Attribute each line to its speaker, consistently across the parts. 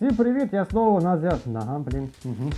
Speaker 1: Всім привіт, я знову на зв'яз. Ага, блін. Угу.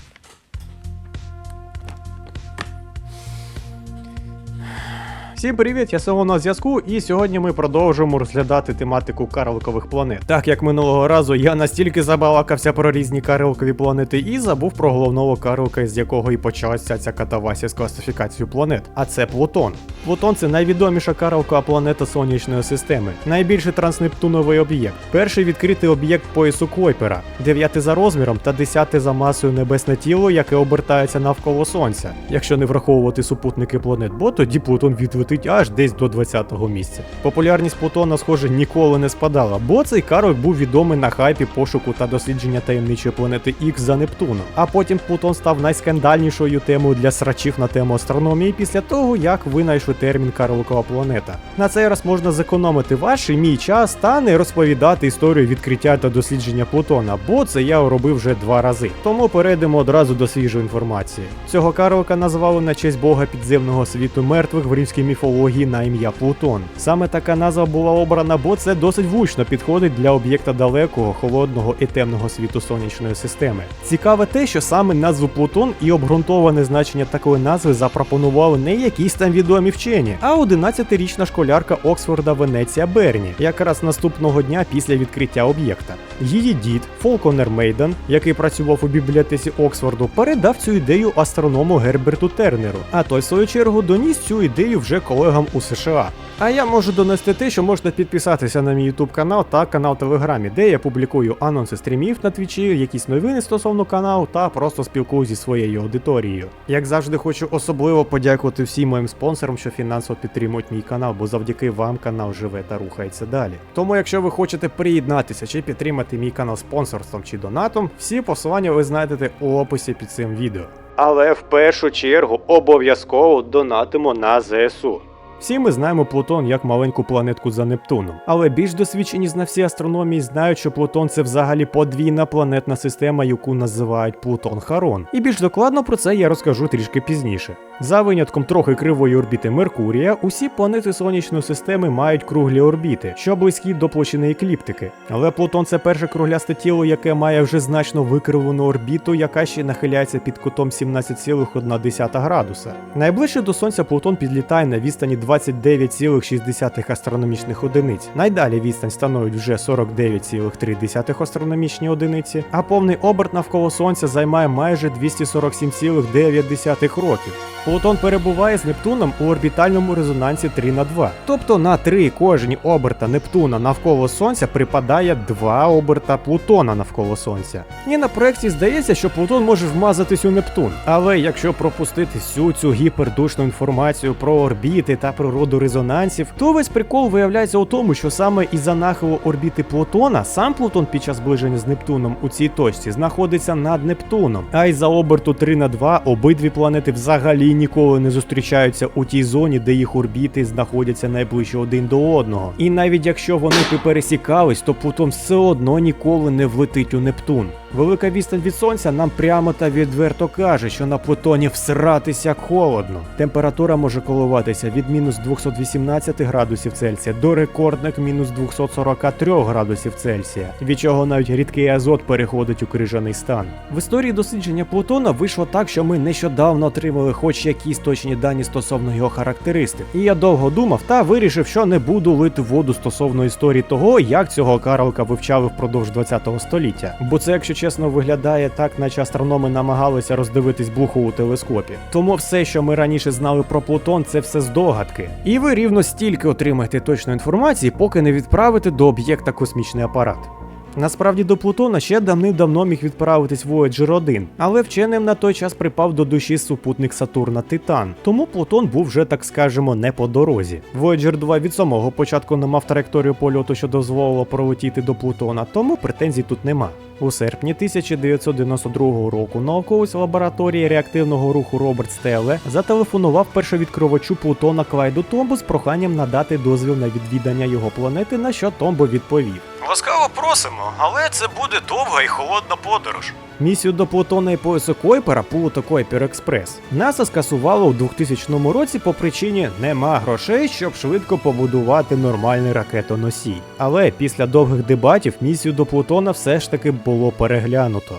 Speaker 2: Всім привіт, я Село на зв'язку, і сьогодні ми продовжуємо розглядати тематику карликових планет. Так як минулого разу я настільки забалакався про різні карликові планети і забув про головного карлика, з якого і почалася ця катавасія з класифікацією планет. А це Плутон. Плутон це найвідоміша карликова планета сонячної системи, найбільший транснептуновий об'єкт, перший відкритий об'єкт поясу Койпера, дев'ятий за розміром та десятий за масою небесне тіло, яке обертається навколо сонця. Якщо не враховувати супутники планет, бо тоді Плутон відлетить аж десь до 20-го місця. Популярність Плутона, схоже, ніколи не спадала, бо цей карлик був відомий на хайпі пошуку та дослідження таємничої планети Х за Нептуном. А потім Плутон став найскандальнішою темою для срачів на тему астрономії після того, як винайшли термін карликова планета. На цей раз можна зекономити ваш і мій час та не розповідати історію відкриття та дослідження Плутона, бо це я робив вже два рази. Тому перейдемо одразу до свіжої інформації. Цього карлика назвали на честь бога підземного світу мертвих в римській міфології на ім'я Плутон. Саме така назва була обрана, бо це досить влучно підходить для об'єкта далекого, холодного і темного світу сонячної системи. Цікаве те, що саме назву Плутон і обґрунтоване значення такої назви запропонували не якісь там відомі вчені, а 11-річна школярка Оксфорда Венеція Берні, якраз наступного дня після відкриття об'єкта. Її дід Фолконер Мейден, який працював у бібліотеці Оксфорду, передав цю ідею астроному Герберту Тернеру, а той, в свою чергу, доніс цю ідею вже колегам у США. А я можу донести те, що можна підписатися на мій YouTube канал та канал Телеграмі, де я публікую анонси стрімів на твічі, якісь новини стосовно каналу та просто спілкуюсь зі своєю аудиторією. Як завжди, хочу особливо подякувати всім моїм спонсорам, що фінансово підтримують мій канал, бо завдяки вам канал живе та рухається далі. Тому, якщо ви хочете приєднатися чи підтримати мій канал спонсорством чи донатом, всі посилання ви знайдете у описі під цим відео. Але в першу чергу обов'язково донатимо на ЗСУ. Всі ми знаємо Плутон як маленьку планетку за Нептуном, але більш досвідчені знавці астрономії знають, що Плутон це взагалі подвійна планетна система, яку називають Плутон Харон. І більш докладно про це я розкажу трішки пізніше. За винятком трохи кривої орбіти Меркурія, усі планети сонячної системи мають круглі орбіти, що близькі до площини екліптики. Але Плутон це перше круглясте тіло, яке має вже значно викривлену орбіту, яка ще нахиляється під кутом 17,1 градуса. Найближче до сонця Плутон підлітає на відстані 29,6 астрономічних одиниць. Найдалі відстань становить вже 49,3 астрономічні одиниці, а повний оберт навколо сонця займає майже 247,9 років. Плутон перебуває з Нептуном у орбітальному резонансі 3 на 2. Тобто на 3 кожні оберта Нептуна навколо Сонця припадає 2 оберта Плутона навколо Сонця. І на проєкті здається, що Плутон може вмазатись у Нептун. Але якщо пропустити всю цю гіпердушну інформацію про орбіти та природу резонансів, то весь прикол виявляється у тому, що саме із-за нахилу орбіти Плутона сам Плутон під час зближення з Нептуном у цій точці знаходиться над Нептуном. А із-за оберту 3 на 2 обидві планети взагалі ніколи не зустрічаються у тій зоні, де їх орбіти знаходяться найближче один до одного. І навіть якщо вони би пересікались, то Плутон все одно ніколи не влетить у Нептун. Велика відстань від сонця нам прямо та відверто каже, що на Плутоні всратися холодно. Температура може коливатися від мінус 218 градусів Цельсія до рекордних мінус 243 градусів Цельсія, від чого навіть рідкий азот переходить у крижаний стан. В історії дослідження Плутона вийшло так, що ми нещодавно отримали хоч якісь точні дані стосовно його характеристик. І я довго думав та вирішив, що не буду лити воду стосовно історії того, як цього карлика вивчали впродовж 20 століття. Бо це, якщо чесно, виглядає так, наче астрономи намагалися роздивитись блуху у телескопі. Тому все, що ми раніше знали про Плутон, це все здогадки. І ви рівно стільки отримаєте точної інформації, поки не відправите до об'єкта космічний апарат. Насправді до Плутона ще давним-давно міг відправитись Voyager 1, але вченим на той час припав до душі супутник Сатурна Титан, тому Плутон був вже, так скажемо, не по дорозі. Voyager 2 від самого початку не мав траєкторію польоту, що дозволило пролетіти до Плутона, тому претензій тут нема. У серпні 1992 року науковець лабораторії реактивного руху Роберт Стелле зателефонував першовідкривачу Плутона Клайду Томбу з проханням надати дозвіл на відвідання його планети, на що Томбо відповів. Ласкаво просимо, але це буде довга і холодна подорож. Місію до Плутона і поясу Койпера Плуто Експрес НАСА скасувало у 2000 році по причині нема грошей, щоб швидко побудувати нормальний ракетоносій. Але після довгих дебатів місію до Плутона все ж таки було переглянуто.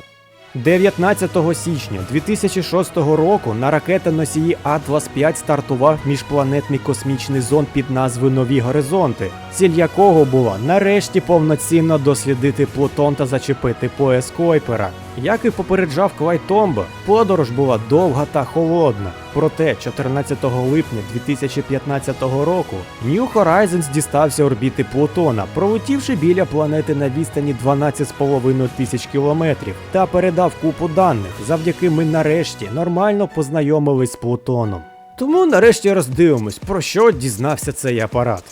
Speaker 2: 19 січня 2006 року на ракетоносії Атлас 5 стартував міжпланетний космічний зонд під назвою Нові Горизонти, ціль якого була нарешті повноцінно дослідити Плутон та зачепити пояс Койпера. Як і попереджав Клай Томбо, подорож була довга та холодна. Проте 14 липня 2015 року New Horizons дістався орбіти Плутона, пролетівши біля планети на відстані 12,5 тисяч кілометрів, та передав купу даних, завдяки ми нарешті нормально познайомились з Плутоном. Тому нарешті роздивимось, про що дізнався цей апарат.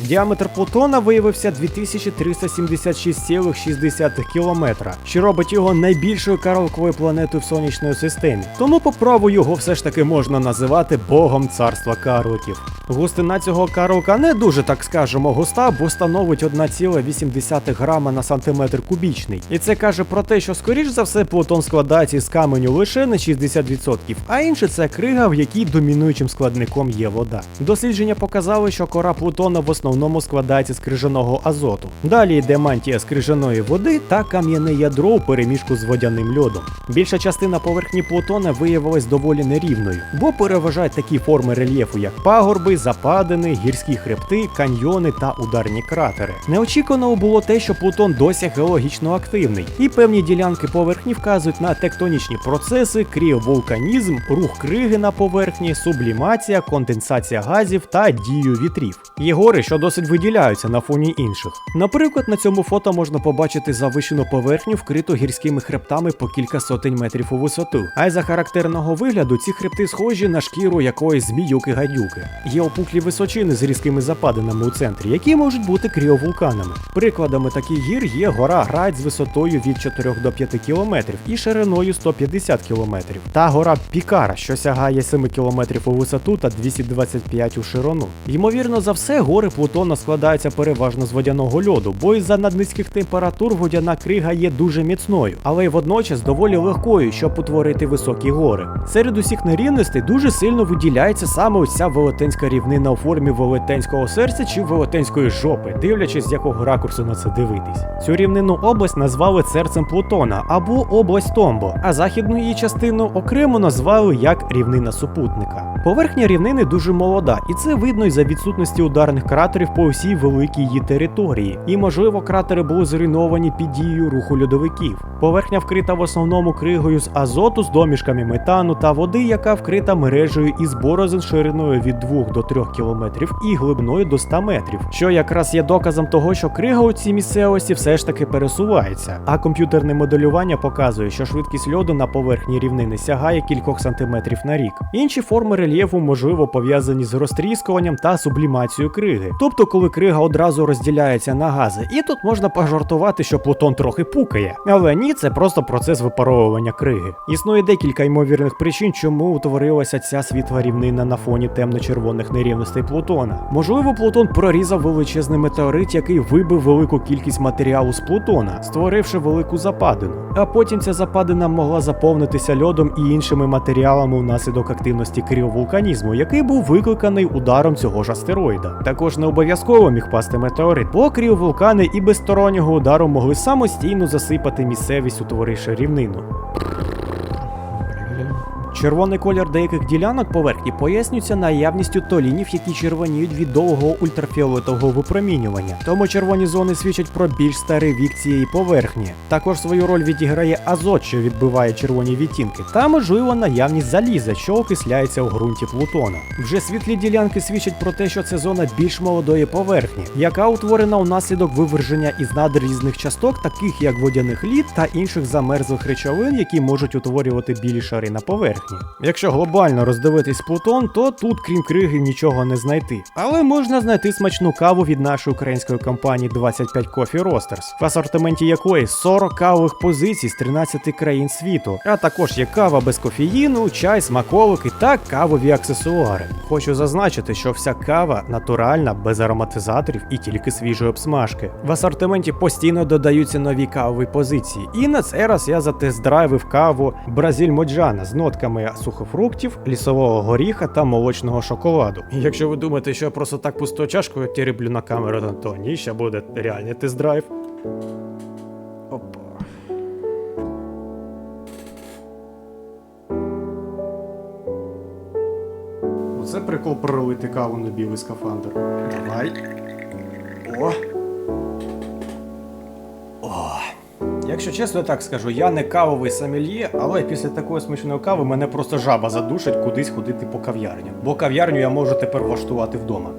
Speaker 2: Діаметр Плутона виявився 2376,6 км, що робить його найбільшою карликовою планетою в сонячній системі. Тому по його все ж таки можна називати богом царства карликів. Густина цього карлика не дуже, так скажемо, густа, бо становить 1,8 грама на сантиметр кубічний. І це каже про те, що скоріш за все Плутон складається із каменю лише на 60%, а інше це крига, в якій домінуючим складником є вода. Дослідження показали, що кора Плутона в основному складається з крижаного азоту. Далі йде мантія з крижаної води та кам'яне ядро у переміжку з водяним льодом. Більша частина поверхні Плутона виявилась доволі нерівною, бо переважають такі форми рельєфу, як пагорби, западини, гірські хребти, каньйони та ударні кратери. Неочікувано було те, що Плутон досі геологічно активний, і певні ділянки поверхні вказують на тектонічні процеси, кріовулканізм, рух криги на поверхні, сублімація, конденсація газів та дію вітрів. Є що досить виділяються на фоні інших. Наприклад, на цьому фото можна побачити завищену поверхню, вкриту гірськими хребтами по кілька сотень метрів у висоту. А й за характерного вигляду ці хребти схожі на шкіру якоїсь зміюки гадюки. Є опуклі височини з різкими западинами у центрі, які можуть бути кріовулканами. Прикладами таких гір є гора Грайт з висотою від 4 до 5 кілометрів і шириною 150 кілометрів, та гора Пікара, що сягає 7 кілометрів у висоту та 225 у ширину. Ймовірно за все, гори Плутона складаються переважно з водяного льоду, бо із-за наднизьких температур водяна крига є дуже міцною, але й водночас доволі легкою, щоб утворити високі гори. Серед усіх нерівностей дуже сильно виділяється саме ось ця велетенська рівнина у формі велетенського серця чи велетенської жопи, дивлячись з якого ракурсу на це дивитись. Цю рівнинну область назвали серцем Плутона або область Томбо, а західну її частину окремо назвали як рівнина супутника. Поверхня рівнини дуже молода, і це видно із за відсутності ударних кратерів по всій великій її території. І можливо, кратери були зруйновані під дією руху льодовиків. Поверхня вкрита в основному кригою з азоту з домішками метану та води, яка вкрита мережею із борозен шириною від 2 до 3 кілометрів і глибиною до 100 метрів, що якраз є доказом того, що крига у цій місцевості все ж таки пересувається. А комп'ютерне моделювання показує, що швидкість льоду на поверхні рівнини сягає кількох сантиметрів на рік. Інші форми рельєфу можливо пов'язані з розтріскуванням та сублімацією криги, тобто коли крига одразу розділяється на гази. І тут можна пожартувати, що Плутон трохи пукає. Але ні, це просто процес випаровування криги. Існує декілька ймовірних причин, чому утворилася ця світла рівнина на фоні темно-червоних нерівностей Плутона. Можливо, Плутон прорізав величезний метеорит, який вибив велику кількість матеріалу з Плутона, створивши велику западину. А потім ця западина могла заповнитися льодом і іншими матеріалами внаслідок активності кріовулканізму, який був викликаний ударом цього ж астероїда. Також не обов'язково міг пасти метеорит, Покрів, вулкани і без стороннього удару могли самостійно засипати місцевість, утворивши рівнину. Червоний колір деяких ділянок поверхні пояснюється наявністю толінів, які червоніють від довгого ультрафіолетового випромінювання. Тому червоні зони свідчать про більш старий вік цієї поверхні. Також свою роль відіграє азот, що відбиває червоні відтінки, та можливо наявність заліза, що окисляється у ґрунті Плутона. Вже світлі ділянки свідчать про те, що це зона більш молодої поверхні, яка утворена унаслідок виверження із надр різних часток, таких як водяних лід та інших замерзлих речовин, які можуть утворювати білі шари на поверхні. Поверхні. Якщо глобально роздивитись Плутон, то тут, крім криги, нічого не знайти. Але можна знайти смачну каву від нашої української компанії 25 Coffee Roasters, в асортименті якої 40 кавових позицій з 13 країн світу, а також є кава без кофеїну, чай, смаколики та кавові аксесуари. Хочу зазначити, що вся кава натуральна, без ароматизаторів і тільки свіжої обсмажки. В асортименті постійно додаються нові кавові позиції. І на цей раз я затест-драйвив каву Бразиль Моджана з нотками сухофруктів, лісового горіха та молочного шоколаду. Якщо ви думаєте, що я просто так пустою чашкою тіреблю на камеру, то ні, ще буде реальний тест-драйв. Опа. Оце прикол пролити каву на білий скафандр. Давай. О. Якщо чесно, я так скажу, я не кавовий самельє, але після такої смачної кави мене просто жаба задушить кудись ходити по кав'ярню. Бо кав'ярню я можу тепер влаштувати вдома.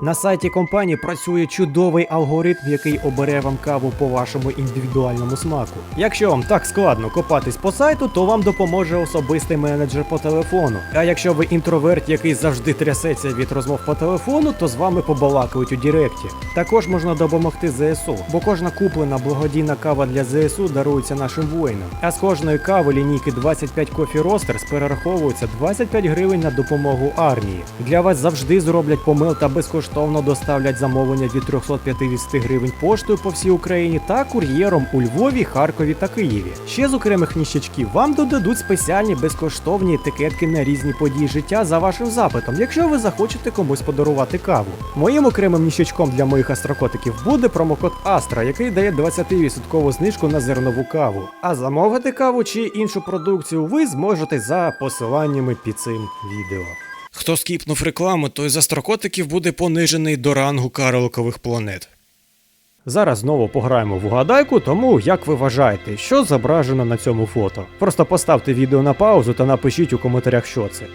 Speaker 2: На сайті компанії працює чудовий алгоритм, який обере вам каву по вашому індивідуальному смаку. Якщо вам так складно копатись по сайту, то вам допоможе особистий менеджер по телефону. А якщо ви інтроверт, який завжди трясеться від розмов по телефону, то з вами побалакають у Діректі. Також можна допомогти ЗСУ, бо кожна куплена благодійна кава для ЗСУ дарується нашим воїнам. А з кожної кави лінійки 25 Coffee Roasters перераховується 25 гривень на допомогу армії. Для вас завжди зроблять помил та безкоштовно доставлять замовлення від 350 гривень поштою по всій Україні та кур'єром у Львові, Харкові та Києві. Ще з окремих ніщачків вам додадуть спеціальні безкоштовні етикетки на різні події життя за вашим запитом, якщо ви захочете комусь подарувати каву. Моїм окремим ніщачком для моїх астрокотиків буде промокод Astra, який дає 20% знижку на зернову каву. А замовити каву чи іншу продукцію ви зможете за посиланнями під цим відео. Хто скіпнув рекламу, той за строкотиків буде понижений до рангу карликових планет. Зараз знову пограємо в угадайку, тому як ви вважаєте, що зображено на цьому фото? Просто поставте відео на паузу та напишіть у коментарях, що це.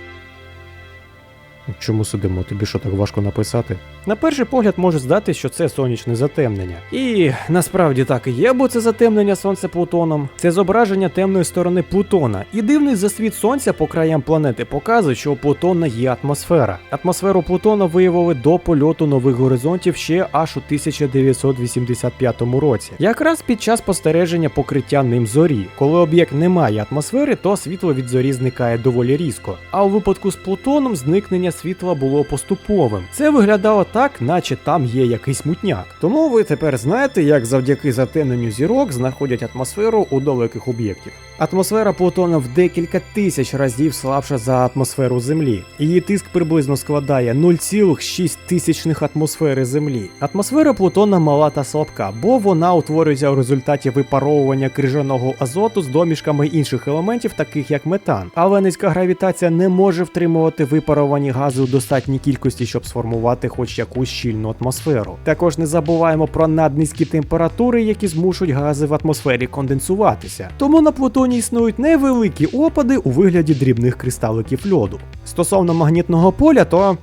Speaker 2: Чому сидимо? Тобі що так важко написати? На перший погляд може здати, що це сонячне затемнення. І насправді так і є, бо це затемнення сонця Плутоном. Це зображення темної сторони Плутона. І дивний засвіт сонця по краям планети показує, що у Плутона є атмосфера. Атмосферу Плутона виявили до польоту нових горизонтів ще аж у 1985 році. Якраз під час спостереження покриття ним зорі. Коли об'єкт не має атмосфери, то світло від зорі зникає доволі різко. А у випадку з Плутоном зникнення світла було поступовим. Це виглядало так, наче там є якийсь мутняк. Тому ви тепер знаєте, як завдяки затемненню зірок знаходять атмосферу у далеких об'єктів. Атмосфера Плутона в декілька тисяч разів слабша за атмосферу Землі. Її тиск приблизно складає 0,6 тисячних атмосфери Землі. Атмосфера Плутона мала та слабка, бо вона утворюється у результаті випаровування крижаного азоту з домішками інших елементів, таких як метан. Але низька гравітація не може втримувати випаровані гази у достатній кількості, щоб сформувати хоч якусь щільну атмосферу. Також не забуваємо про наднизькі температури, які змушують гази в атмосфері конденсуватися. Тому на Плутоні існують невеликі опади у вигляді дрібних кристаликів льоду. Стосовно магнітного поля, то.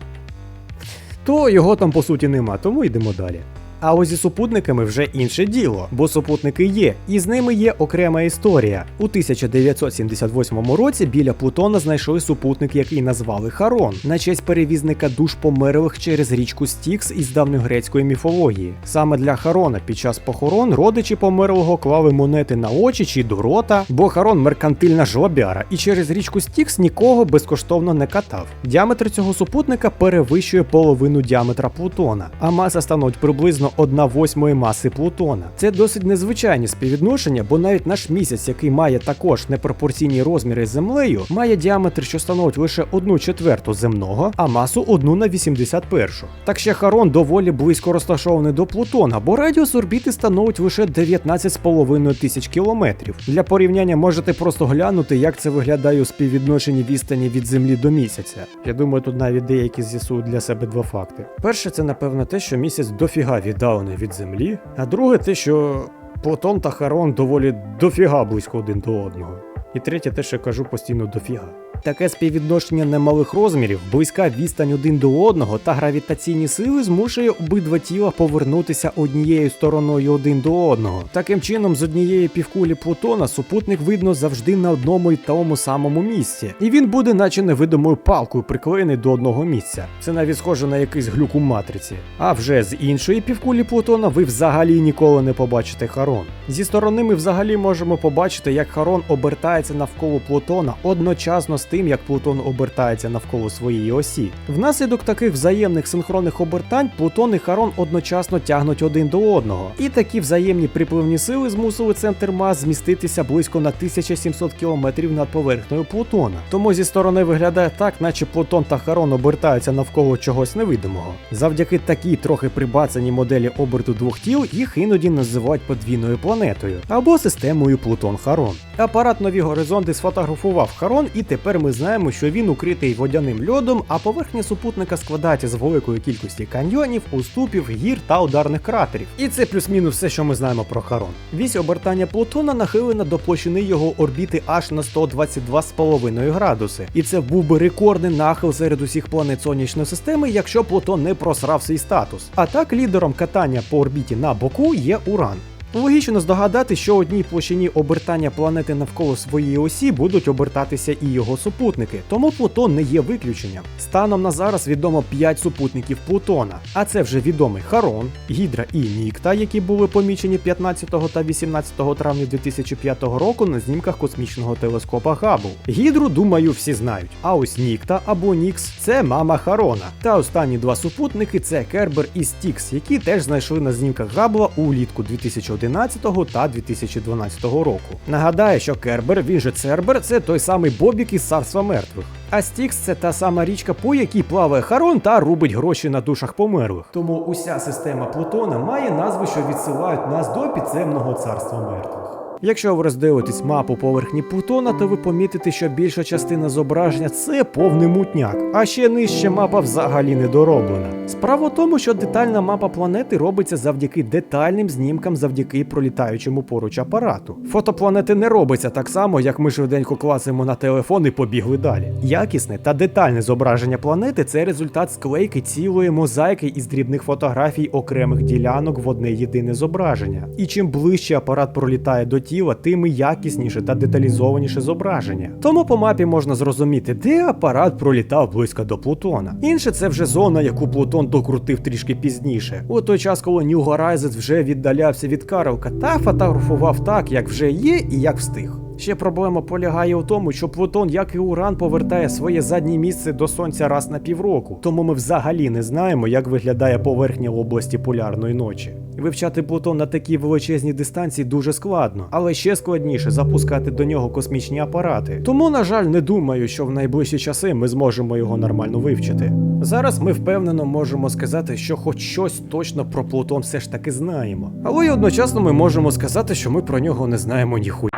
Speaker 2: то його там по суті нема, тому йдемо далі. А ось зі супутниками вже інше діло, бо супутники є, і з ними є окрема історія. У 1978 році біля Плутона знайшли супутник, який назвали Харон, на честь перевізника душ померлих через річку Стікс із давньогрецької міфології. Саме для Харона під час похорон родичі померлого клали монети на очі чи до рота, бо Харон меркантильна жлобяра, і через річку Стікс нікого безкоштовно не катав. Діаметр цього супутника перевищує половину діаметра Плутона, а маса становить приблизно 1 восьмої маси Плутона. Це досить незвичайні співвідношення, бо навіть наш місяць, який має також непропорційні розміри з землею, має діаметр, що становить лише 1 четверту земного, а масу 1 на 81. Так ще Харон доволі близько розташований до Плутона, бо радіус орбіти становить лише 19,5 тисяч кілометрів. Для порівняння можете просто глянути, як це виглядає у співвідношенні відстані від Землі до місяця. Я думаю, тут навіть деякі з'ясують для себе два факти. Перше, це напевно те, що місяць дофіга віддалений від Землі, а друге, те, що Плутон та Харон доволі дофіга близько один до одного. І третє, те, що я кажу постійно дофіга. Таке співвідношення немалих розмірів, близька відстань один до одного та гравітаційні сили змушує обидва тіла повернутися однією стороною один до одного. Таким чином, з однієї півкулі Плутона супутник видно завжди на одному й тому самому місці, і він буде, наче невидимою палкою, приклеєний до одного місця. Це навіть схоже на якийсь глюк у матриці. А вже з іншої півкулі Плутона ви взагалі ніколи не побачите Харон. Зі сторони ми взагалі можемо побачити, як Харон обертається навколо Плутона одночасно з тим, як Плутон обертається навколо своєї осі. Внаслідок таких взаємних синхронних обертань Плутон і Харон одночасно тягнуть один до одного. І такі взаємні припливні сили змусили центр мас зміститися близько на 1700 км над поверхнею Плутона. Тому зі сторони виглядає так, наче Плутон та Харон обертаються навколо чогось невидимого. Завдяки такій трохи прибацаній моделі оберту двох тіл їх іноді називають подвійною планетою або системою Плутон-Харон. Апарат нові горизонти сфотографував Харон, і тепер ми знаємо, що він укритий водяним льодом, а поверхня супутника складається з великої кількості каньйонів, уступів, гір та ударних кратерів. І це плюс-мінус все, що ми знаємо про Харон. Вісь обертання Плутона нахилена до площини його орбіти аж на 122,5 градуси. І це був би рекордний нахил серед усіх планет сонячної системи, якщо Плутон не просрав свій статус. А так лідером катання по орбіті на боку є Уран. Логічно здогадати, що одній площині обертання планети навколо своєї осі будуть обертатися і його супутники, тому Плутон не є виключенням. Станом на зараз відомо 5 супутників Плутона, а це вже відомий Харон, Гідра і Нікта, які були помічені 15 та 18 травня 2005 року на знімках космічного телескопа Габл. Гідру, думаю, всі знають. А ось Нікта або Нікс це мама Харона. Та останні два супутники це Кербер і Стікс, які теж знайшли на знімках Габла улітку 2011 та 2012 року. Нагадаю, що Кербер, він же Цербер, це той самий Бобік із царства мертвих. А Стікс це та сама річка, по якій плаває Харон та рубить гроші на душах померлих. Тому уся система Плутона має назви, що відсилають нас до підземного царства мертвих. Якщо ви роздивитесь мапу поверхні Плутона, то ви помітите, що більша частина зображення це повний мутняк, а ще нижче мапа взагалі не дороблена. Справа в тому, що детальна мапа планети робиться завдяки детальним знімкам завдяки пролітаючому поруч апарату. Фото планети не робиться так само, як ми швиденько клацаємо на телефон і побігли далі. Якісне та детальне зображення планети це результат склейки цілої мозаїки із дрібних фотографій окремих ділянок в одне єдине зображення. І чим ближче апарат пролітає до тіла, тим і якісніше та деталізованіше зображення. Тому по мапі можна зрозуміти, де апарат пролітав близько до Плутона. Інше це вже зона, яку Плутон докрутив трішки пізніше. У той час, коли New Horizons вже віддалявся від Карлка та фотографував так, як вже є і як встиг. Ще проблема полягає у тому, що Плутон, як і Уран, повертає своє заднє місце до сонця раз на півроку, тому ми взагалі не знаємо, як виглядає поверхня області полярної ночі. Вивчати Плутон на такій величезній дистанції дуже складно, але ще складніше запускати до нього космічні апарати. Тому, на жаль, не думаю, що в найближчі часи ми зможемо його нормально вивчити. Зараз ми впевнено можемо сказати, що хоч щось точно про Плутон все ж таки знаємо. Але й одночасно ми можемо сказати, що ми про нього не знаємо ніхуя.